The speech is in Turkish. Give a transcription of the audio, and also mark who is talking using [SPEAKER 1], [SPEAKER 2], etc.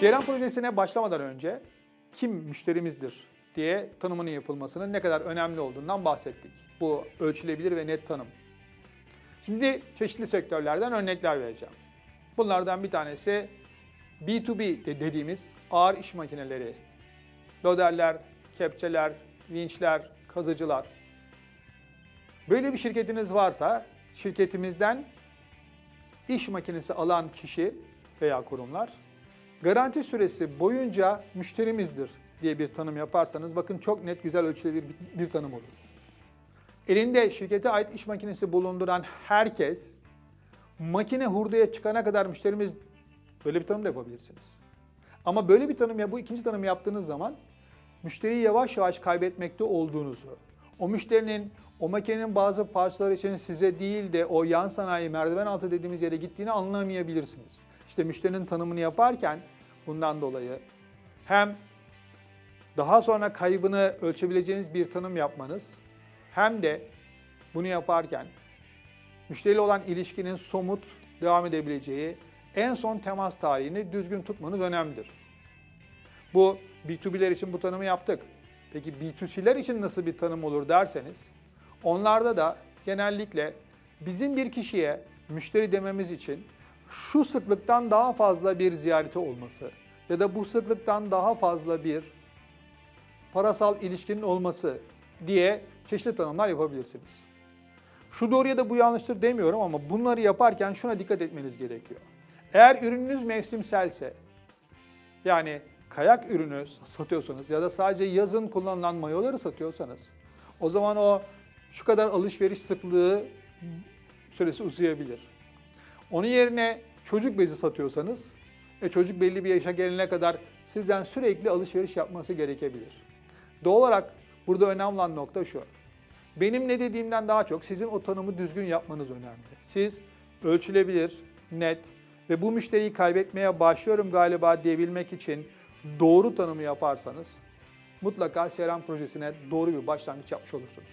[SPEAKER 1] CRM projesine başlamadan önce kim müşterimizdir diye tanımının yapılmasının ne kadar önemli olduğundan bahsettik. Bu ölçülebilir ve net tanım. Şimdi çeşitli sektörlerden örnekler vereceğim. Bunlardan bir tanesi B2B de- dediğimiz ağır iş makineleri, loderler, kepçeler, vinçler, kazıcılar. Böyle bir şirketiniz varsa şirketimizden iş makinesi alan kişi veya kurumlar garanti süresi boyunca müşterimizdir diye bir tanım yaparsanız bakın çok net güzel ölçülebilir bir, bir tanım olur. Elinde şirkete ait iş makinesi bulunduran herkes makine hurdaya çıkana kadar müşterimiz böyle bir tanım da yapabilirsiniz. Ama böyle bir tanım ya bu ikinci tanım yaptığınız zaman müşteriyi yavaş yavaş kaybetmekte olduğunuzu, o müşterinin o makinenin bazı parçaları için size değil de o yan sanayi merdiven altı dediğimiz yere gittiğini anlamayabilirsiniz. İşte müşterinin tanımını yaparken bundan dolayı hem daha sonra kaybını ölçebileceğiniz bir tanım yapmanız hem de bunu yaparken müşteriyle olan ilişkinin somut devam edebileceği en son temas tarihini düzgün tutmanız önemlidir. Bu B2B'ler için bu tanımı yaptık. Peki B2C'ler için nasıl bir tanım olur derseniz, onlarda da genellikle bizim bir kişiye müşteri dememiz için şu sıklıktan daha fazla bir ziyareti olması ya da bu sıklıktan daha fazla bir parasal ilişkinin olması diye çeşitli tanımlar yapabilirsiniz. Şu doğru ya da bu yanlıştır demiyorum ama bunları yaparken şuna dikkat etmeniz gerekiyor. Eğer ürününüz mevsimselse, yani kayak ürünü satıyorsanız ya da sadece yazın kullanılan mayoları satıyorsanız, o zaman o şu kadar alışveriş sıklığı süresi uzayabilir. Onun yerine çocuk bezi satıyorsanız, e çocuk belli bir yaşa gelene kadar sizden sürekli alışveriş yapması gerekebilir. Doğal olarak burada önemli olan nokta şu. Benim ne dediğimden daha çok sizin o tanımı düzgün yapmanız önemli. Siz ölçülebilir, net ve bu müşteriyi kaybetmeye başlıyorum galiba diyebilmek için doğru tanımı yaparsanız mutlaka CRM projesine doğru bir başlangıç yapmış olursunuz.